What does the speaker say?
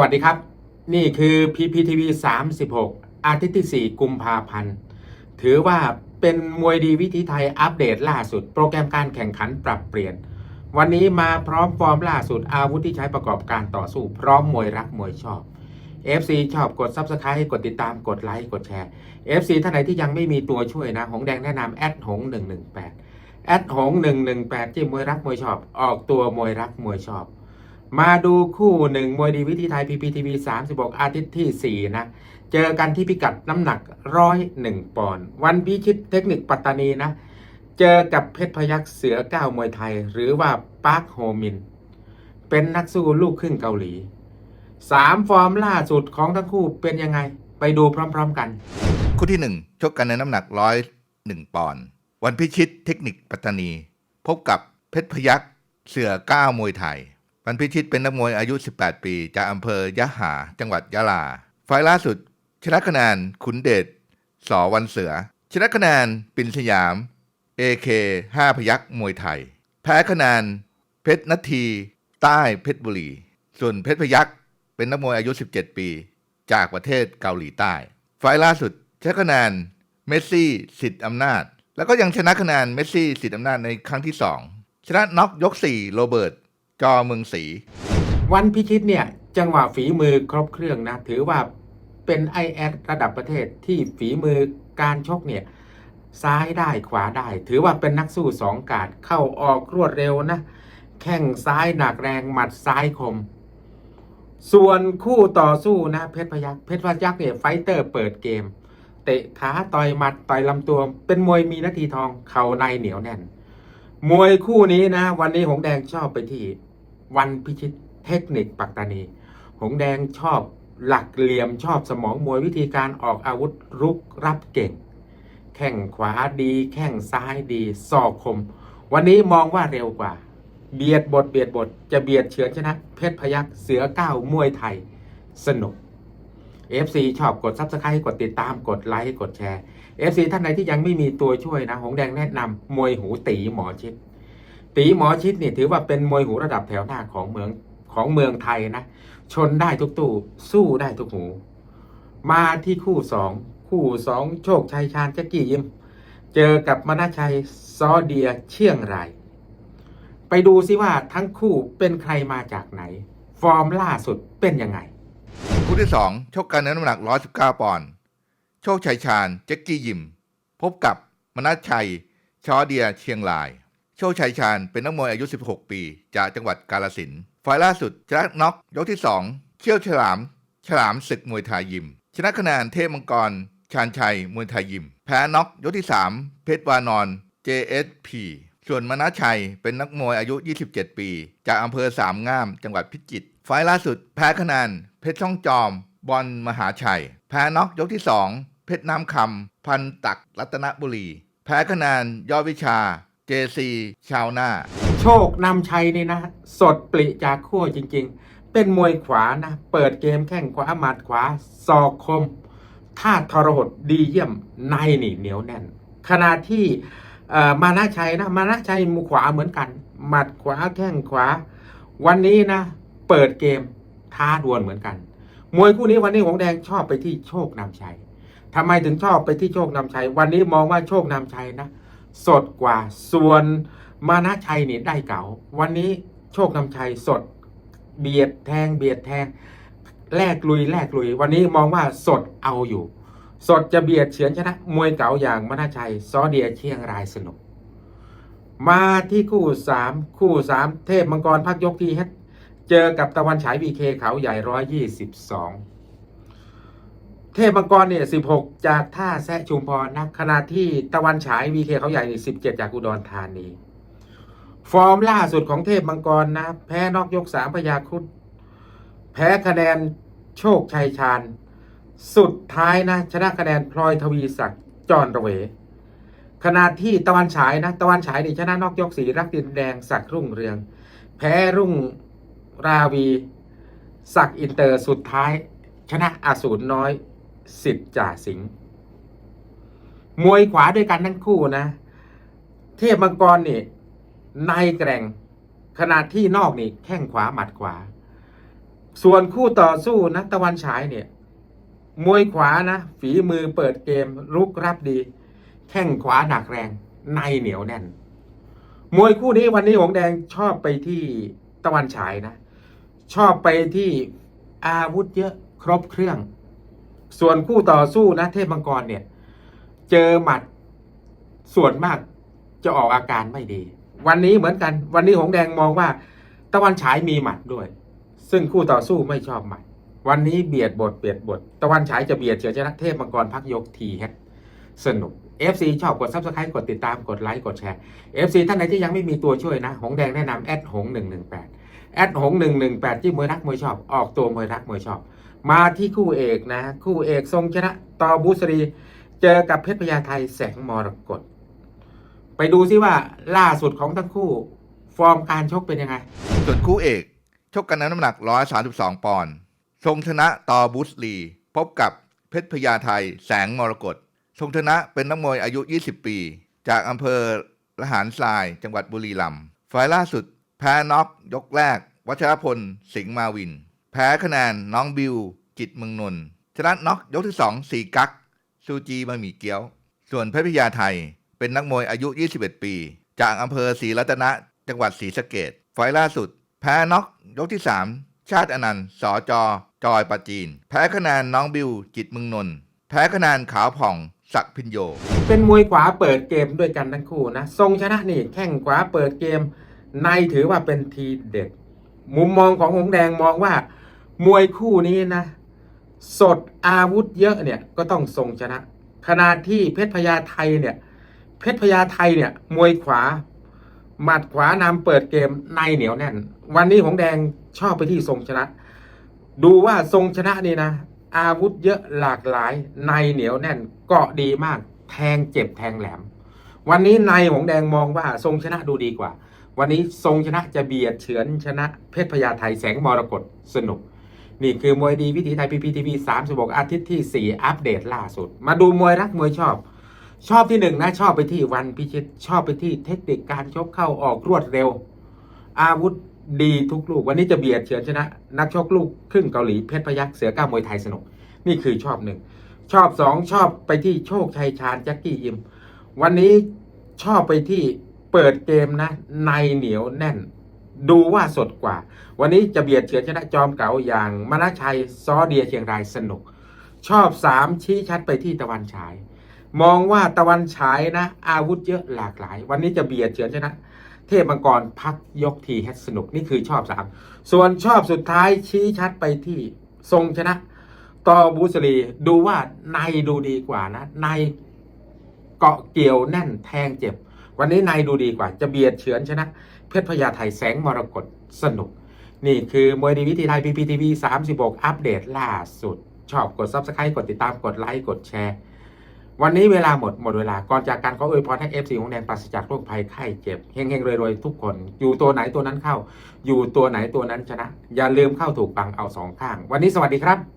วัสดีครับ นี่คือ PPTV 36 อาทิตย์ที่ 4 กุมภาพันธ์ ถือว่าเป็นมวยดีวิธีไทยอัปเดตล่าสุด โปรแกรมการแข่งขันปรับเปลี่ยน วันนี้มาพร้อมฟอร์มล่าสุดอาวุธที่ใช้ประกอบการต่อสู้ พร้อมมวยรักมวยชอบ FC ชอบกด Subscribe กดติดตามกดไลค์กดแชร์ FC ท่านไหนที่ยังไม่มีตัวช่วยนะ หงแดงแนะนำแอดหง 118แอดหง 118 จิ้มมวยรักมวยชอบ ออกตัวมวยรักมวยชอบ มาดูคู่หนึ่งมวยดีวิธีไทย PPTV 36 อาทิตย์ที่ 4 นะ เจอกันที่พิกัดน้ำหนักร้อยหนึ่งปอนด์วันพิชิตเทคนิคปัตตานีนะ เจอกับเพชรพยักษ์เสือก้าวมวยไทย หรือว่าปาร์คโฮมิน เป็นนักสู้ลูกครึ่งเกาหลีสามฟอร์มล่าสุดของทั้งคู่เป็นยังไง ไปดูพร้อมๆกัน คู่ที่หนึ่งชกกันในน้ำหนักร้อยหนึ่งปอนด์วันพิชิตเทคนิคปัตตานี พบกับเพชรพยักษ์เสือก้าวมวยไทย วันพิชิตเป็นนักมวยอายุ 18 ปี จากอำเภอยะหา จังหวัดยะลา ไฟล์ล่าสุด ชนะคะแนนขุนเดชสอวันเสือ ชนะคะแนนปินสยาม AK 5พยักษ์มวยไทย แพ้คะแนนเพชรนาที ใต้เพชรบุรี ส่วนเพชรพยักษ์เป็นนักมวยอายุ 17 ปี จากประเทศเกาหลีใต้ ไฟล์ล่าสุดชนะคะแนนเมสซี่สิทธิ์อำนาจ แล้วก็ยังชนะคะแนนเมสซี่สิทธิ์อำนาจในครั้งที่ 2 ชนะน็อกยก 4 โรเบิร์ต จอเมืองศรีวันพิชิตเนี่ยจังหวะฝีมือครบเครื่องนะ ถือว่าเป็นไอแอดระดับประเทศที่ฝีมือการชกเนี่ยซ้ายได้ขวาได้ ถือว่าเป็นนักสู้สองกาดเข้าออกรวดเร็วนะ แข้งซ้ายหนักแรงหมัดซ้ายคม ส่วนคู่ต่อสู้นะ เพชรพยักเพชรพยักเนี่ยไฟเตอร์เปิดเกม เตะขาต่อยหมัดต่อยลำตัว เป็นมวยมีนาทีทองเข่าในเหนียวแน่น มวยคู่นี้นะ วันนี้หงแดงชอบไปที่ วันพิชิตเทคนิคปัตตานี หงแดงชอบหลักเหลี่ยมชอบสมองมวยวิธีการออกอาวุธรุกรับเก่ง แข้งขวาดีแข้งซ้ายดีศอกคม วันนี้มองว่าเร็วกว่า เบียดบทเบียดบทจะเบียดเฉือนชนะ เพชรพยักเสือก้าวมวยไทย สนุก FC ชอบกด Subscribe กดติดตามกดไลค์กดแชร์ FC ท่านไหนที่ยังไม่มีตัวช่วยนะ หงแดงแนะนำมวยหูตีหมอชิด ตีหมอชิดเนี่ยถือว่าเป็นมวยหูระดับแถวหน้าของเมืองของเมืองไทยนะ ชนได้ทุกตู้สู้ได้ทุกหู มาที่คู่สองคู่สองโชคชัยชาญแจ็กกี้ยิม เจอกับมนาชัยซอเดียเชียงรายไปดูซิว่าทั้งคู่เป็นใครมาจากไหน ฟอร์มล่าสุดเป็นยังไง คู่ที่2ชกกันในน้ำหนัก 119 ปอนด์โชคชัยชาญเจ็กกี้ยิม พบกับมนัชชัยชอเดียเชียงราย โชคชัยชาญเป็นนักมวยอายุ 16 ปี จากจังหวัดกาลสินธุ์ไฟล์ล่าสุดชนะน็อกยกที่ 2 เชี่ยวฉลาม ฉลามศึกมวยไทยยิม ชนะคะแนนเทพมังกร ชาญชัยมวยไทยยิม แพ้น็อกยกที่ 3 เพชรวานอน JSP ส่วนมนัชชัยเป็นนักมวยอายุ 27 ปี จากอำเภอสามงาม จังหวัดพิจิตรไฟล์ล่าสุดแพ้คะแนนเพชรช่องจอม บอลมหาชัย แพ้น็อกยกที่ 2 เพชรน้ำคำพันตักรัตนบุรี แพ้คะแนนยอดวิชา JC ชาวหน้า โชคนำชัยนี่นะ สดปริจากขั้วจริง ๆ เป็นมวยขวานะ เปิดเกมแข้งขวาหมัดขวาศอกคมท่าทรหดดีเยี่ยมในนี่เหนียวแน่น ขณะที่มานาชัยนะ มานาชัยมือขวาเหมือนกัน หมัดขวาแข้งขวา วันนี้นะ เปิดเกมท้าดวลเหมือนกัน มวยคู่นี้วันนี้หงแดงชอบไปที่โชคนำชัยทำไมถึงชอบไปที่โชคนำชัย วันนี้มองว่าโชคนำชัยนะ สดกว่า ส่วนมานะชัยเนี่ยได้เก่า วันนี้โชคนำชัยสด เบียดแทงเบียดแทงแลกลุยแลกลุย วันนี้มองว่าสดเอาอยู่ สดจะเบียดเฉือนชนะ มวยเก่าอย่างมานาชัยซอเดียเชียงรายสนุก มาที่คู่สามคู่สามเทพมังกรพักยกที่เฮดเจอกับตะวันฉายวีเคเขาใหญ่ร้อยยี่สิบสอง เทพมังกรเนี่ยสิบหกจากท่าแซะชุมพรนะขณะที่ตะวันฉายวีเคเขาใหญ่นี่สิบเจ็ดจากอุดรธานี ฟอร์มล่าสุดของเทพมังกรนะ แพ้นอกยกสามพยาคุดแพ้คะแนนโชคชัยชาญ สุดท้ายนะ ชนะคะแนนพลอยทวีศักดิ์จอนระเว ขณะที่ตะวันฉายนะ ตะวันฉายนี่ชนะนอกยกสีรักดินแดงศักดิ์รุ่งเรือง แพ้รุ่งราวี ศักดิ์อินเตอร์สุดท้าย ชนะอสูรน้อย สิทธิ์จ่าสิงห์มวยขวาด้วยกันทั้งคู่นะ เทพมังกรนี่ในแกร่งขณะที่นอกนี่แข้งขวาหมัดขวา ส่วนคู่ต่อสู้นะตะวันฉายเนี่ย มวยขวานะฝีมือเปิดเกมรุกรับดี แข้งขวาหนักแรง ในเหนียวแน่น มวยคู่นี้วันนี้หงแดงชอบไปที่ตะวันฉายนะ ชอบไปที่อาวุธเยอะครบเครื่อง ส่วนคู่ต่อสู้นะเทพมังกรเนี่ย เจอหมัดส่วนมากจะออกอาการไม่ดี วันนี้เหมือนกัน วันนี้หงแดงมองว่า ตะวันฉายมีหมัดด้วย ซึ่งคู่ต่อสู้ไม่ชอบหมัด วันนี้เบียดบทเบียดบท ตะวันฉายจะเบียดเฉือนชนะเทพมังกรพักยกทีฮะสนุก FC ชอบกด Subscribe กดติดตามกดไลค์กดแชร์ FC ท่านไหนที่ยังไม่มีตัวช่วยนะ หงแดงแนะนำแอดหง118แอดหง118ที่มวยรักมวยชอบ ออกตัวมวยรักมวยชอบ มาที่คู่เอกนะ คู่เอกทรงชนะต่อบุษรี เจอกับเพชรพญาไทแสงมรกตไปดูซิว่าล่าสุดของทั้งคู่ ฟอร์มการชกเป็นยังไง ส่วนคู่เอกชกกันนน้ำหนัก 132 ปอนด์ทรงชนะต่อบุสลีพบกับเพชรพญาไทแสงมรกตทรงชนะเป็นนักมวยอายุ 20 ปี จากอำเภอละหารทรายจังหวัดบุรีรัมย์ฝ่ายล่าสุดแพ้น็อกยกแรก วัชรพล สิงห์มาวิน แพ้คะแนนน้องบิว จิตเมืองนนท์ชนะน็อกยกที่ 2 สีกักซูจีบะหมี่เกี๊ยว ส่วนเพชรพญาไทย เป็นนักมวยอายุ 21 ปี จากอำเภอศรีรัตนะ จังหวัดศรีสะเกดไฟล์ล่าสุด แพ้น็อกยกที่ 3 ชาติอนันต์สอจอจอยปาจีน แพ้คะแนนน้องบิว จิตเมึงนนท์แพ้คะแนนขาวผ่องศักพินโย เป็นมวยขวาเปิดเกมด้วยกันทั้งคู่นะ ทรงชนะนี่แข้งขวาเปิดเกม ในถือว่าเป็นทีเด็ด มุมมองของหงแดงมองว่า มวยคู่นี้นะ สดอาวุธเยอะเนี่ยก็ต้องทรงชนะขณะที่เพชรพญาไทเนี่ย เพชรพญาไทเนี่ย มวยขวา หมัดขวานำเปิดเกมในเหนียวแน่น วันนี้หงแดงชอบไปที่ทรงชนะ ดูว่าทรงชนะนี่นะอาวุธเยอะหลากหลายในเหนียวแน่นเกาะดีมาก แทงเจ็บแทงแหลม วันนี้ในหงแดงมองว่าทรงชนะดูดีกว่า วันนี้ทรงชนะจะเบียดเฉือนชนะเพชรพญาไทแสงมรกตสนุก นี่คือมวยดีวิถีไทยพีพีทีวีสามสิบกอาทิตย์ที่4อัปเดตล่าสุด มาดูมวยรักมวยชอบ ชอบที่หนึ่งนะชอบไปที่วันพิชิตชอบไปที่เทคนิคการชกเข้าออกรวดเร็ว อาวุธดีทุกลูกวันนี้จะเบียดเฉือนชนะ นักชกลูกครึ่งเกาหลีเพชรพยักเสือก้ามวยไทยสนุก นี่คือชอบหนึ่งชอบสองชอบไปที่โชคชัยชาญแจ็คกี้ยิม วันนี้ชอบไปที่เปิดเกมนะในเหนียวแน่น ดูว่าสดกว่า วันนี้จะเบียดเฉือนชนะจอมเก๋าอย่างมณชัยซอเดียเชียงรายสนุก ชอบสามชี้ชัดไปที่ตะวันฉาย มองว่าตะวันฉายนะ อาวุธเยอะหลากหลาย วันนี้จะเบียดเฉือนชนะ เทพมังกรพักยกทีแฮสนุกนี่คือชอบสามส่วนชอบสุดท้ายชี้ชัดไปที่ทรงชนะต่อบูสรีดูว่าในดูดีกว่านะในเกาะเกี่ยวแน่นแทงเจ็บ วันนี้ในดูดีกว่า จะเบียดเฉือนชนะ เพชรพญาไทแสงมรกตสนุก นี่คือมวยดีวิธีไทยพีพีทีวีสามสิบกอัปเดตล่าสุด ชอบกด subscribe กดติดตามกดไลค์กดแชร์ วันนี้เวลาหมดหมดเวลาก่อนจากการขออวยพรให้เอฟซีของแดงปราศจากโรคภัยไข้เจ็บเฮงๆรวยๆทุกคน อยู่ตัวไหนตัวนั้นเข้า อยู่ตัวไหนตัวนั้นชนะ อย่าลืมเข้าถูกปังเอาสองข้าง วันนี้สวัสดีครับ